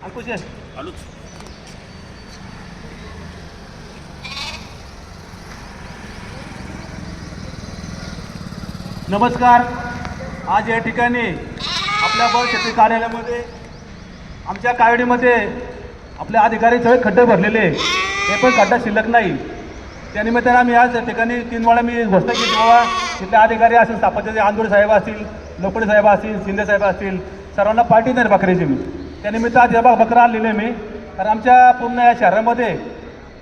आलोच नमस्कार. आज या ठिकाणी आपल्या बळ शेती कार्यालयामध्ये आमच्या कावडीमध्ये आपले अधिकारी सगळे खड्डे भरलेले. हे पण खड्डा शिल्लक नाही. त्यानिमित्तानं आम्ही आज या ठिकाणी तीन वेळा मी घोषणा केली बाबा. तिथले अधिकारी असतील स्थापत्याचे आंदोळे साहेब असतील लोकडे साहेब असतील शिंदे साहेब असतील सर्वांना पार्टी नाही बकऱ्याची मी. त्यानिमित्त आज या बा- बकरा आणलेले मी. कारण आमच्या पूर्ण या शहरामध्ये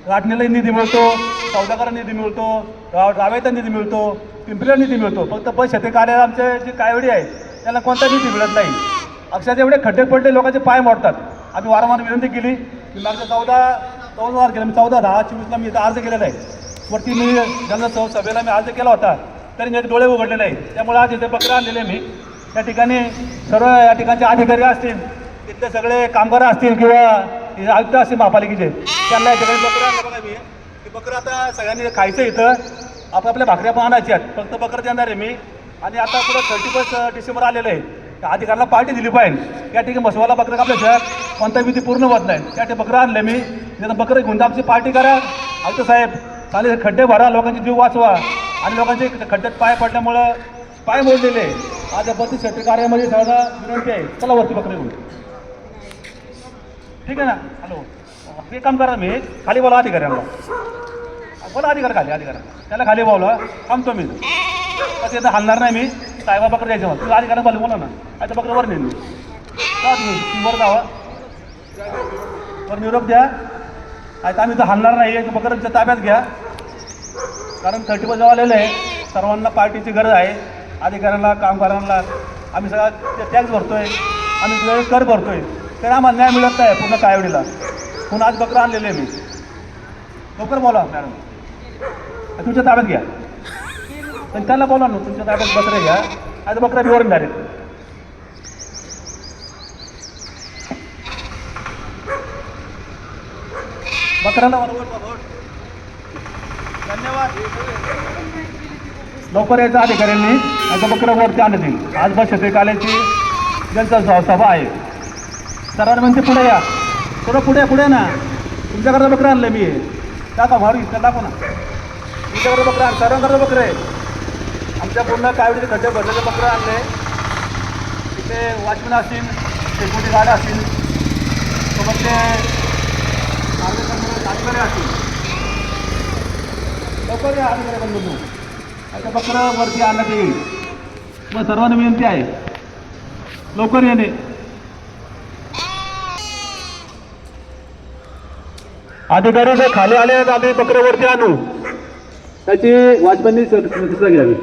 राटणीला निधी मिळतो सौदागरा निधी मिळतो राव रावेता निधी मिळतो पिंपरीला निधी मिळतो. फक्त बस शेती कार्य आमचे जे कायवडी आहे त्याला कोणता निधी मिळत नाही. अक्षरशः एवढे खड्डे पडले लोकांचे पाय मोडतात. आम्ही वारंवार विनंती केली मी मागच्या चौदा चौदा वार केलं मी चौदा दहा चोवीसला मी इथं अर्ज केलेला आहे. वरती मी ज्यांना सौ सभेला मी अर्ज केला होता. तरी माझे डोळे उघडलेले आहेत त्यामुळे आज इथे बकरा आणलेले आहे मी. त्या ठिकाणी सर्व या ठिकाणचे अधिकारी असतील तिथले सगळे कामगार असतील किंवा आयुक्त असतील महापालिकेचे त्यांना या बकरं आणलं बघा मी. ते बकरं आता सगळ्यांनी खायचं इथं. आपापल्या आपल्या भाकऱ्या पण आणायच्या आहेत. फक्त बकरं देणार आहे मी. आणि आता पुढे थर्टी फर्स्ट डिसेंबर आलेलं आहे. त्या अधिकाऱ्याला पार्टी दिली पाहिजे. त्या ठिकाणी मसवाला बकरं कापल्या शहरात कोणता विधी पूर्ण होत नाही. त्या ठिकाणी बकरं आणलं मी. त्यांना बकरं घेऊन आमची पार्टी करा. आयुक्त साहेब चालेल खड्डे भरा लोकांचे जीव वाचवा. आणि लोकांचे खड्ड्यात पाय पडल्यामुळं पाय मोडलेले. आज बत्तीस शेती कार्यामध्ये सगळ्यांना विनंती आहे. चला वरती बकरे घेऊन. ठीक आहे ना? हॅलो. ते काम करा मी खाली बोला अधिकाऱ्यांना बोला अधिकारी खाली अधिकार त्याला खाली बोला थांबतो मी. कसं येतं हलणार नाही मी. साहेबा बकरं द्यायचं मला तुला अधिकाऱ्या बोला बोला ना. आता बकरं वर नेईन मी. का तुम्ही. वर जावा. वर निरोप द्या. आता आम्ही तर हलणार नाही. एक बकरच्या ताब्यात घ्या. कारण थर्टी जेव्हा आलेलं आहे. सर्वांना पार्टीची गरज आहे. अधिकाऱ्यांना कामगारांना. आम्ही सगळा टॅक्स भरतो आहे आम्ही वेळ कर आहे तर आम्हाला न्याय मिळत नाही पूर्ण कायवडीला. पुन्हा आज बकरं आणलेले आहे मी. लवकर बोला मॅडम. तुमच्या ताब्यात घ्या. पण त्याला बोला ना तुमच्या ताब्यात बकरे घ्या. आज बकरा बिवरून डायरेक्ट बकऱ्याला धन्यवाद. लवकर यायचं अधिकाऱ्यांनी. आता बकरं वरती आणतील. आज बस शेतकरी काल्याची. जनता सभा आहे. सर्वांना म्हणते पुढे या. थोडं पुढे पुढे ना. तुमच्याकडे बकरं आणलं मी. दाखवा भारी इथं दाखव ना. तुमच्याकडे बकरं आण सर्वांकडे बकरं आहे. आमच्या पूर्ण कावडीचे खड्डे भरलेले बकरं आणले. तिथे वॉचमन असतील सेक्युरिटी गार्ड असतील सोबत ते अधिकारी असतील. लवकर या अधिकारी बंधू आता बकरं वरती आणण्यात येईल. मग सर्वांना विनंती आहे. लवकर येणे. अधिकारी जर खाली आले तर आम्ही बकरं वरती आणू. त्याची वाचमानी प्रतिष्ठा घ्यावी.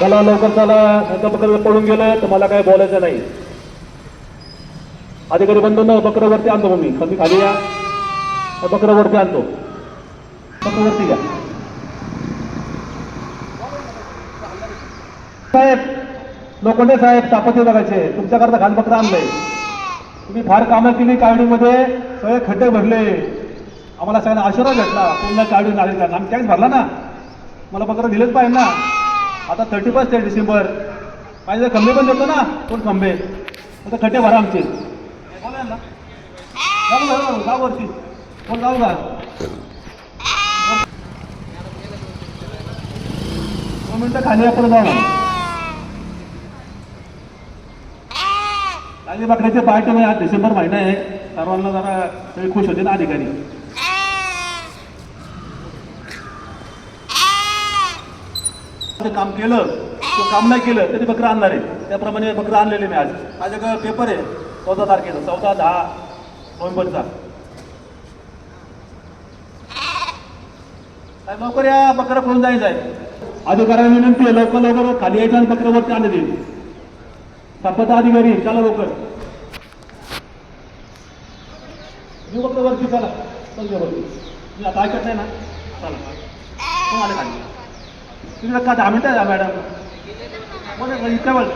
चला लवकर चला. नंतर बकर पळून गेलं तर मला काय बोलायचं नाही. अधिकारी बंधूंना बकरं वरती आणतो मग मी कमी खाली या. बकरं वरती आणतो. बकरं वरती घ्या. साहेब लोखंडे साहेब स्थापत्य बघायचे तुमच्याकरता घाल आणलंय. तुम्ही फार कामं केली कावडीमध्ये सगळे खड्डे भरले. आम्हाला सगळ्यांना आशीर्वाद भेटला. पूर्ण कावडी नागरिकांना. आम्ही टॅक्स भरला ना. मला पत्र दिलंच पाहिजे ना. आता थर्टी फर्स्ट आहे डिसेंबर पाहिजे खंबे पण देतो ना. कोण खंबे. आता खड्डे भरा आमचे. बोला ना जाऊ जाऊ वरती. कोण जाऊ का दोन मिनटं खाली आपण जाऊ ना काही बकऱ्याचे पार्टी म्हणजे आज डिसेंबर महिना आहे. सर्वांना जरा सगळे खुश होते ना अधिकारी. काम केलं किंवा काम नाही केलं तरी बकरं आणणार आहे. त्याप्रमाणे बकरं आणलेले मी आज. माझ्याकडे पेपर आहे चौदा तारखेचा चौदा दहा नोव्हेंबरचा. काय लवकर या बकरं पळून जायचं आहे अधिकाऱ्यांना विनंती आहे लवकर लवकर खाली यायचं आणि बकरं वरती आणले देईल स्थापता अधिकारी चला लवकर मी फक्त वरती चला. चल वरती. मी आता ऐकत नाही ना. चला. कोण आले? खाली तुम्ही का दहा मिनटं द्या मॅडम? कोण आहे? इतक्या वेळ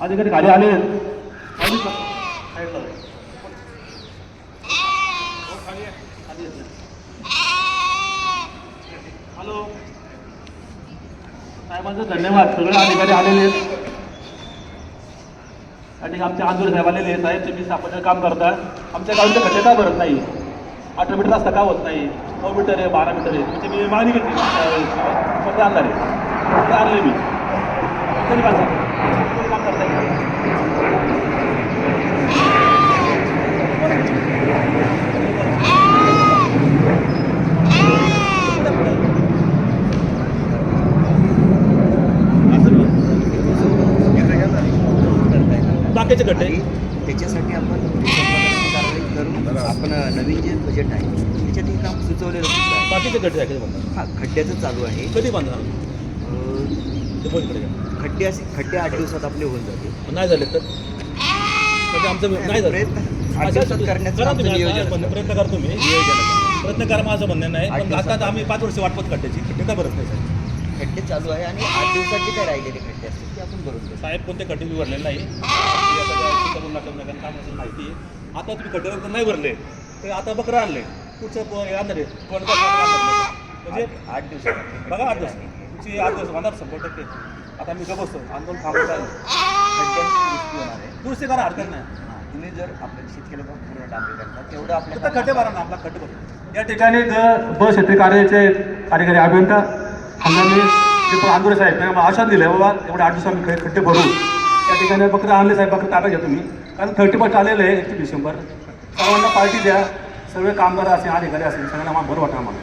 अधिकारी खाली आले. खाली चल. साईडला जा. हॅलो. साहेबांचं धन्यवाद. सगळे अधिकारी आलेले आहेत. आणि आमचे आंदोलन साहेब आलेले आहेत साहेब तुम्ही सापाचं काम करता आमच्या गाडीचं खड्डे का भरत नाही. अठरा मीटर रस्ता का होत नाही? नऊ मीटर आहे बारा मीटर आहे. म्हणजे मी मागणी घेतली. स्वतः आणणार आहे. ते आणले मी. तरी काम तरी काम करता येईल बाकीचे खड्डे आणि त्याच्यासाठी आपण संपादनाची कारवाई करून आपण नवीन जे बजेट आहे त्याच्यात हे काम सुचवलेलं सुद्धा आहे. बाकीचे खड्डे आहे हा खड्ड्याचं चालू आहे. कधी बंद अं, ते बोल इकडे घ्या. खड्डे असे खड्डे आठ दिवसात आपले होऊन जाते नाही झाले तर? म्हणजे आमचं नाही झालं. प्रयत्न आठ दिवसात करण्याचं करा आमचं तुम्ही नियोजन आता, पण असतं. प्रयत्न करा तुम्ही. प्रयत्न करा माझं म्हणणं नाही आठ पण दिवसात. आता आम्ही पाच वर्ष वाटपत खड्ड्याची. खड्डे का भरत नाही साहेब? खड्डे चालू आहे आणि आठ दिवसात जे काही राहिलेले खड्डे असतील ते आपण भरून साहेब कोणते खड्डे भरलेले नाही. ज्या चिंतामण नाट्यमनगर काम असेल माहिती. आहे आता तुम्ही खड्डे नाही भरले ते आता बकरं आणले. पुढचं हे आणणार आहे. म्हणजे आठ- दिवसात. बघा आठ दिवस तुमची आठ दिवस होणार शंभर टक्के. आता मी बसतो आंदोलन थांबवत दुरुस्ती दुरुस्ती करा हरकत नाही. हा, तुम्ही जर आपल्या शेतकऱ्याला पूर्ण डांबरी करता तेवढं फक्त आपल्या खड्डे भरा ना आपला खड्डे भरू. या ठिकाणी द ब शेती कार्यालयाचे कार्यकारी अभियंता हंगामी आंदोरे साहेब आश्वासन दिलं बाबा एवढे आठ दिवसात आम्ही खड्डे भरू. त्या ठिकाणी फक्त आणले साहेब फक्त ताब्यात घ्या तुम्ही. कारण थर्टी फर्स्ट आलेलं आहे एकतीस डिसेंबर. सर्वांना पार्टी द्या. सगळे कामगार असेल अधिकारी असेल सगळ्यांना आम्हाला बरं वाटतं आम्हाला.